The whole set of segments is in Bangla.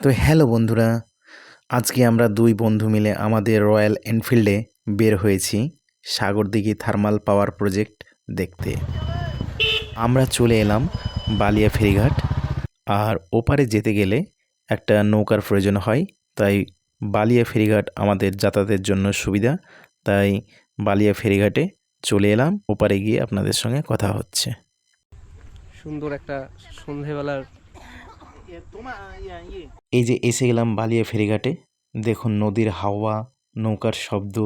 তো হ্যালো বন্ধুরা, আজকে আমরা দুই বন্ধু মিলে আমাদের রয়্যাল এনফিল্ডে বের হয়েছি সাগরদিঘি থার্মাল পাওয়ার প্রজেক্ট দেখতে। আমরা চলে এলাম বালিয়া ফেরিঘাট, আর ওপারে যেতে গেলে একটা নৌকার প্রয়োজন হয়, তাই বালিয়া ফেরিঘাট আমাদের যাতায়াতের জন্য সুবিধা, তাই বালিয়া ফেরিঘাটে চলে এলাম, ওপারে গিয়ে আপনাদের সঙ্গে কথা হচ্ছে। সুন্দর একটা সন্ধেবেলার এই যে এসে গেলাম বালিয়া ফেরিঘাটে, দেখুন নদীর হাওয়া, নৌকার শব্দ,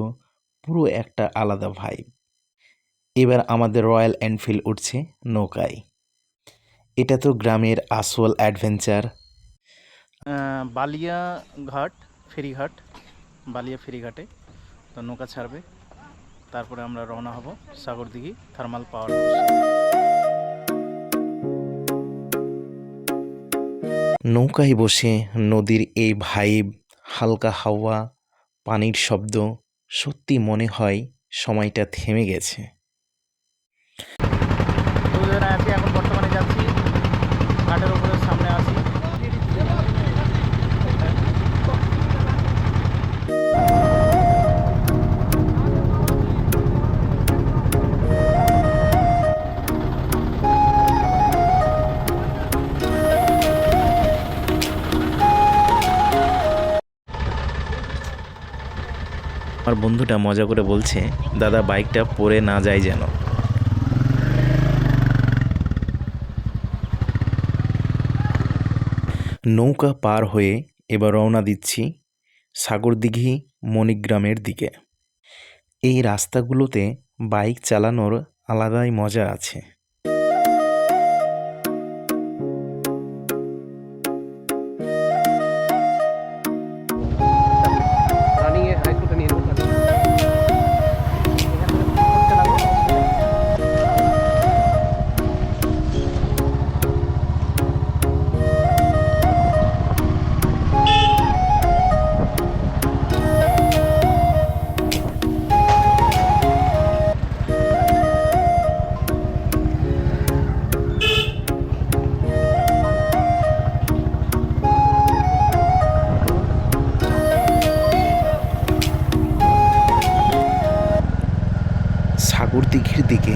পুরো একটা আলাদা ভাইব এবার আমাদের রয়্যাল এনফিল্ড উঠছে নৌকায়। এটা তো গ্রামের আসল অ্যাডভেঞ্চার বালিয়া ঘাট, ফেরিঘাট, বালিয়া ফেরিঘাটে। তো নৌকা ছাড়বে। তারপরে আমরা রওনা হব সাগরদিঘি থার্মাল পাওয়ার নৌকায় বসে নদীর এই ভাইব হালকা হাওয়া, পানির শব্দ সত্যি মনে হয় সময়টা থেমে গেছে। আমার বন্ধুটা মজা করে বলছে, দাদা, বাইকটা পরে না যায় যেন। নৌকা পার হয়ে এবার রওনা দিচ্ছি সাগরদিঘি মণিগ্রামের দিকে। এই রাস্তাগুলোতে বাইক চালানোর আলাদাই মজা আছে। সাগরদিঘির দিকে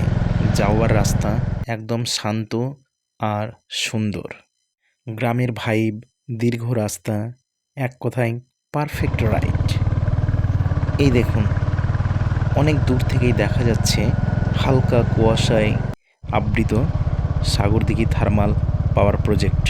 যাওয়ার রাস্তা একদম শান্ত আর সুন্দর। গ্রামের ভাইব দীর্ঘ রাস্তা, এক কথায় পারফেক্ট রাইড এই দেখুন, অনেক দূর থেকেই দেখা যাচ্ছে হালকা কুয়াশায় আবৃত সাগরদিঘি থার্মাল পাওয়ার প্রজেক্ট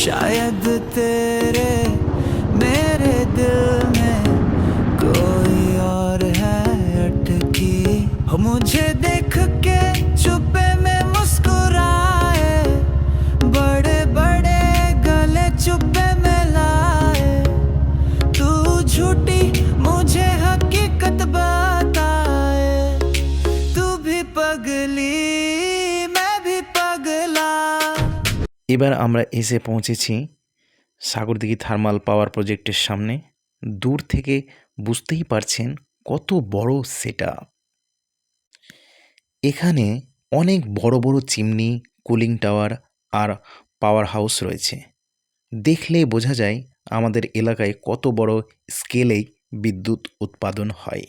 शायद तेरे मेरे दिल में कोई और है अटकी। मुझे देख এবার আমরা এসে পৌঁছেছি সাগরদিঘি থার্মাল পাওয়ার প্রজেক্টের সামনে। দূর থেকে বুঝতেই পারছেন কত বড় সেট এখানে অনেক বড় বড় চিমনি কুলিং টাওয়ার আর পাওয়ার হাউস রয়েছে। দেখলেই বোঝা যায় আমাদের এলাকায় কত বড় স্কেলেই বিদ্যুৎ উৎপাদন হয়।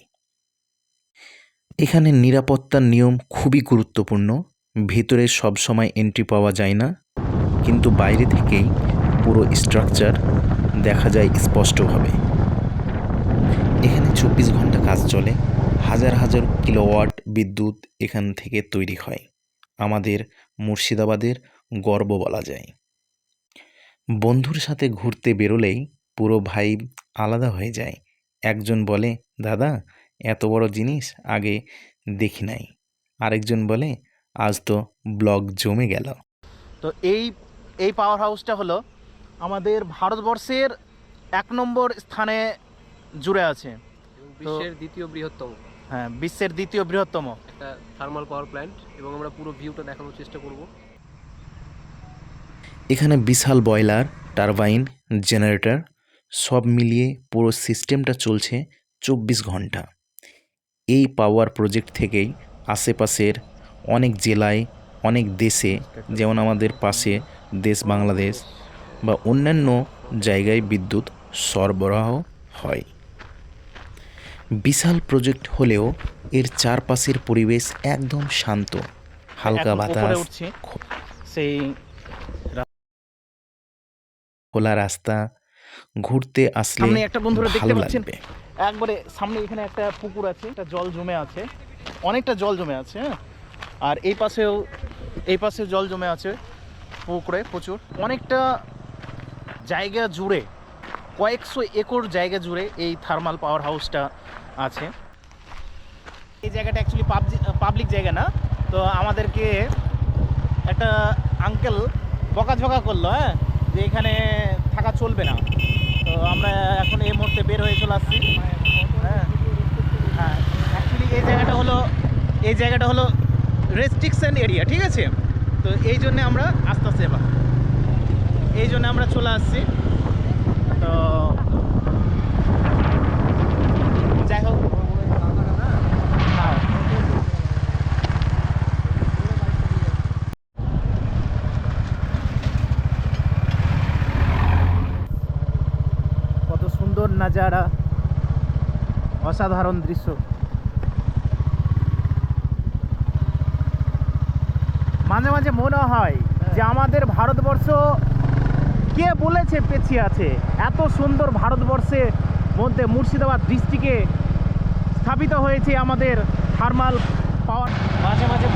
এখানে নিরাপত্তার নিয়ম খুবই গুরুত্বপূর্ণ। ভেতরে সবসময় এন্ট্রি পাওয়া যায় না। কিন্তু বাইরে থেকেই পুরো স্ট্রাকচার দেখা যায় স্পষ্টভাবে। এখানে চব্বিশ ঘণ্টা কাজ চলে, হাজার হাজার কিলোওয়াট বিদ্যুৎ এখান থেকে তৈরি হয়। আমাদের মুর্শিদাবাদের গর্ব বলা যায়। বন্ধুর সাথে ঘুরতে বেরোলেই পুরো ভাই আলাদা হয়ে যায়। একজন বলে, দাদা, এত বড় জিনিস আগে দেখি নাই। আরেকজন বলে, আজ তো ব্লগ জমে গেল। তো এই এই পাওয়ার হাউসটা হলো আমাদের ভারতবর্ষের এক নম্বর স্থানে জুড়ে আছে। বিশ্বের দ্বিতীয় বৃহত্তম। হ্যাঁ বিশ্বের দ্বিতীয় বৃহত্তম। একটা থার্মাল পাওয়ার প্ল্যান্ট এবং আমরা পুরো ভিউটা দেখানোর চেষ্টা করব। এখানে বিশাল বয়লার টারবাইন জেনারেটর সব মিলিয়ে পুরো সিস্টেমটা চলছে চব্বিশ ঘণ্টা। এই পাওয়ার প্রজেক্ট থেকেই আশেপাশের অনেক জেলায় অনেক দেশে যেমন আমাদের পাশে দেশ বাংলাদেশ বা অন্যান্য জায়গায় বিদ্যুৎ সরবরাহ হয়। বিশাল প্রজেক্ট হলেও এর চারপাশের পরিবেশ একদম শান্ত। হালকা বাতাস সেই খোলা রাস্তা ঘুরতে আসলে একটা বন্ধুরা দেখতে পাচ্ছেন? একবারে সামনে এখানে একটা পুকুর আছে একটা জল জমে আছে। অনেকটা জল জমে আছে হ্যাঁ? আর এই পাশেও এই পাশেও জল জমে আছে। পুকুরে প্রচুর। অনেকটা জায়গা জুড়ে, কয়েকশো একর জায়গা জুড়ে এই থার্মাল পাওয়ার হাউসটা আছে। এই জায়গাটা অ্যাকচুয়ালি পাবলিক জায়গা না, তো আমাদেরকে একটা আঙ্কেল বকাঝকা করল হ্যাঁ যে এখানে থাকা চলবে না। তো আমরা এখন এই মুহূর্তে বের হয়ে চলে আসছি। হ্যাঁ হ্যাঁ। অ্যাকচুয়ালি এই জায়গাটা হলো, এই জায়গাটা হলো রেস্ট্রিকশন এরিয়া ঠিক আছে? তো এই জন্য আমরা আস্তে এবার। এই জন্য আমরা চলে আসছি। তো যাই হোক। কত সুন্দর নাজারা, অসাধারণ দৃশ্য। মাঝে মাঝে মনে হয় যে আমাদের ভারতবর্ষ কে বলেছে পেছিয়ে আছে? এত সুন্দর ভারতবর্ষের মধ্যে মুর্শিদাবাদ ডিস্ট্রিক্টে স্থাপিত হয়েছে আমাদের থার্মাল পাওয়ার মাঝে মাঝে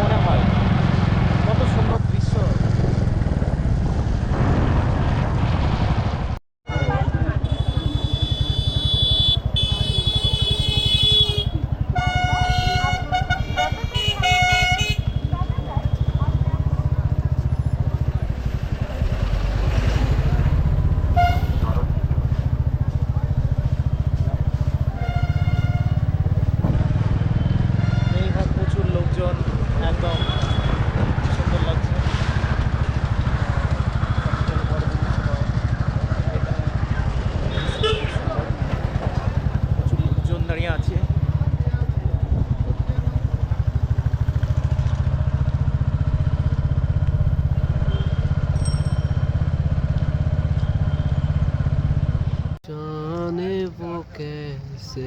कैसे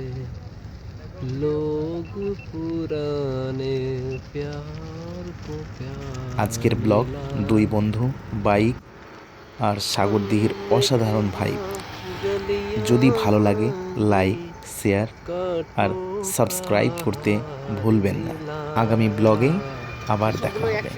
लोग पुराने प्यार को प्यार আজকের ব্লগ দুই বন্ধু বাইক আর সাগরদিঘির অসাধারণ ভাই যদি ভালো লাগে লাইক শেয়ার আর সাবস্ক্রাইব করতে ভুলবেন না আগামী ব্লগে আবার দেখা হবে